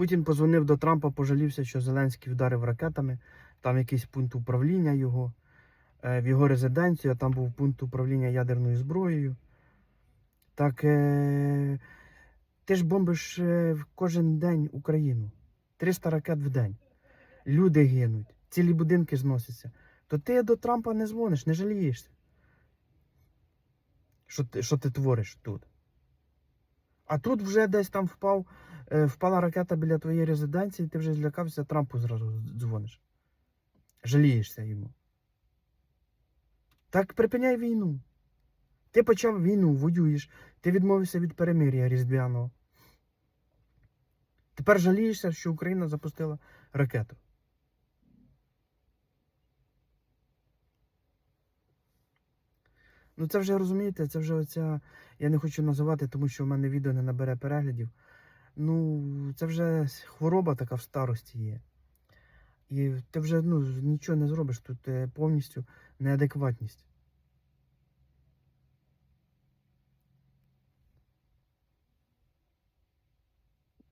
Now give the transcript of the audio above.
Путін позвонив до Трампа, пожалівся, що Зеленський вдарив ракетами. Там якийсь пункт управління його, е, в його резиденцію, а там був пункт управління ядерною зброєю. Так е, ти ж бомбиш е, кожен день Україну. 300 ракет в день. Люди гинуть, цілі будинки зносяться. То ти до Трампа не дзвониш, не жалієшся. Що ти, що ти твориш тут? А тут вже десь там впав, е, впала ракета біля твоєї резиденції, ти вже злякався, Трампу зразу дзвониш. Жалієшся йому. Так припиняй війну. Ти почав війну, воюєш, ти відмовився від перемир'я різдвяного. Тепер жалієшся, що Україна запустила ракету. Ну це вже розумієте, це вже оця. Я не хочу називати, тому що в мене відео не набере переглядів. Ну, це вже хвороба така в старості є. І ти вже ну, нічого не зробиш тут е, повністю неадекватність.